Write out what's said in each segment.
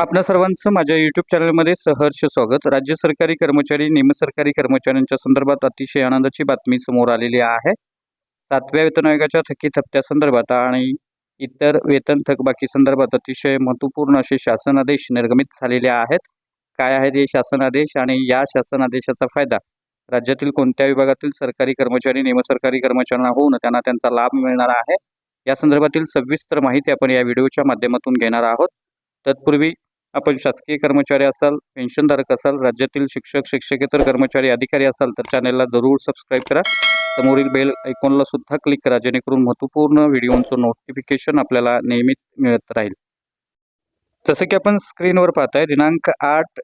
आपणा सर्वांचं माझ्या युट्यूब चॅनलमध्ये सहर्ष स्वागत. राज्य सरकारी कर्मचारी निमसरकारी कर्मचाऱ्यांच्या संदर्भात अतिशय आनंदाची बातमी समोर आलेली आहे. सातव्या वेतन आयोगाच्या थकीत हप्त्यासंदर्भात आणि इतर वेतन थकबाकी संदर्भात अतिशय महत्त्वपूर्ण असे शासन आदेश निर्गमित झालेले आहेत. काय आहेत हे शासन आदेश आणि या शासन आदेशाचा फायदा? राज्यातील कोणत्या विभागातील सरकारी कर्मचारी निमसरकारी कर्मचाऱ्यांना होऊन त्यांना त्यांचा लाभ मिळणार आहे? या संदर्भातील सविस्तर माहिती आपण या व्हिडिओच्या माध्यमातून घेणार आहोत. तत्पूर्वी आपण शासकीय कर्मचारी असाल पेन्शनधारक असाल राज्यातील शिक्षक शिक्षकेतर कर्मचारी अधिकारी असाल तर चॅनलला जरूर सबस्क्राईब करा. समोरील बेल आयकॉनला सुद्धा क्लिक करा जेणेकरून महत्त्वपूर्ण व्हिडिओचं नोटिफिकेशन आपल्याला नेहमीच मिळत राहील. जसं की आपण स्क्रीनवर पाहताय दिनांक आठ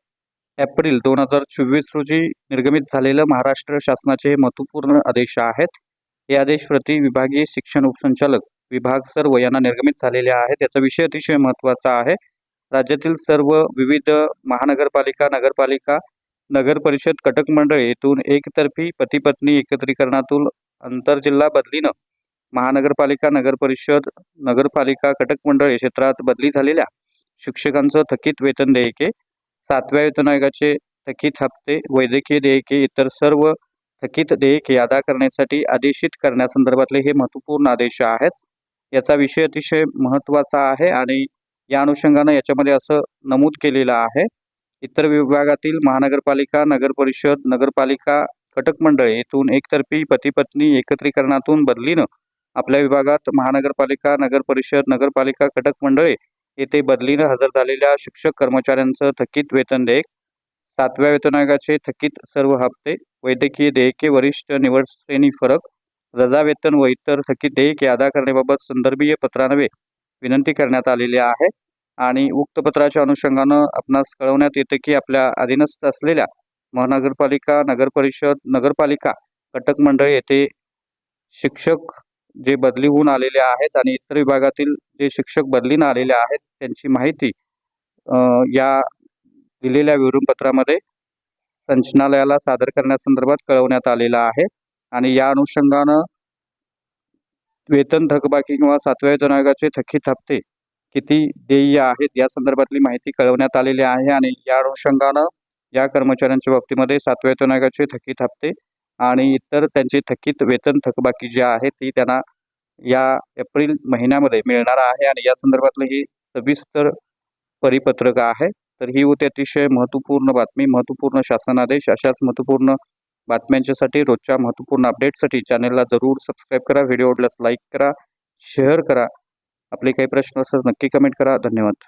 एप्रिल दोन हजार चोवीस रोजी निर्गमित झालेलं महाराष्ट्र शासनाचे हे महत्त्वपूर्ण आदेश आहेत. हे आदेश प्रति विभागीय शिक्षण उपसंचालक विभाग सर्व यांना निर्गमित झालेले आहेत. याचा विषय अतिशय महत्त्वाचा आहे. राज्यातील सर्व विविध महानगरपालिका नगरपालिका नगर परिषद कटक मंडळ येथून एकतर्फी पती पत्नी एकत्रीकरणातून आंतरजिल्हा बदलीनं महानगरपालिका नगर परिषद नगरपालिका कटक मंडळ या क्षेत्रात बदली झालेल्या शिक्षकांचं थकीत वेतन देयके सातव्या वेतन आयोगाचे थकीत हप्ते वैद्यकीय देयके इतर सर्व थकीत देयके अदा करण्यासाठी आदेशित करण्यासंदर्भातले हे महत्त्वपूर्ण आदेश आहेत. याचा विषय अतिशय महत्त्वाचा आहे आणि या अनुषंगानं याच्यामध्ये असं नमूद केलेलं आहे. इतर विभागातील महानगरपालिका नगरपरिषद नगरपालिका कटक मंडळ येथून एकतर्फी पतीपत्नी एकत्रीकरणातून बदलीनं आपल्या विभागात महानगरपालिका नगरपरिषद नगरपालिका कटक मंडळे येथे बदलीनं हजर झालेल्या शिक्षक कर्मचाऱ्यांचं थकीत वेतन देयक सातव्या वेतन आयोगाचे थकीत सर्व हप्ते वैद्यकीय देयके वरिष्ठ निवड श्रेणी फरक रजा वेतन व इतर थकीत देयके अदा करण्याबाबत संदर्भीय पत्रान्वये विनंती करण्यात आलेली आहे. आणि उक्त पत्राच्या अनुषंगानं आपणास कळवण्यात येतं की आपल्या अधीनस्थ असलेल्या महानगरपालिका नगरपरिषद नगरपालिका कटक मंडळ येथे शिक्षक जे बदली होऊन आलेले आहेत आणि इतर विभागातील जे शिक्षक बदलीनं आलेले आहेत त्यांची माहिती या दिलेल्या विवरणपत्रामध्ये संचनालयाला सादर करण्यासंदर्भात कळवण्यात आलेलं आहे. आणि या अनुषंगानं वेतन थकबाकी किंवा सातव्या वेतन आयोगाचे थकीत हप्ते किती देय आहेत या संदर्भातली माहिती कळवण्यात आलेली आहे आणि या अनुषंगानं या कर्मचाऱ्यांच्या बाबतीमध्ये सातव्या वेतन आयोगाचे थकीत हप्ते आणि इतर त्यांचे थकीत वेतन थकबाकी जे आहे ती त्यांना या एप्रिल महिन्यामध्ये मिळणार आहे आणि या संदर्भातलं ही सविस्तर परिपत्रक आहे. तर ही होती अतिशय महत्त्वपूर्ण बातमी महत्त्वपूर्ण शासनादेश. अशाच महत्त्वपूर्ण बातम्यांच्यासाठी रोजच्या महत्त्वपूर्ण अपडेटसाठी चॅनलला जरूर सबस्क्राईब करा. व्हिडिओ आवडल्यास लाईक करा शेअर करा. आपले काही प्रश्न असल्यास नक्की कमेंट करा. धन्यवाद.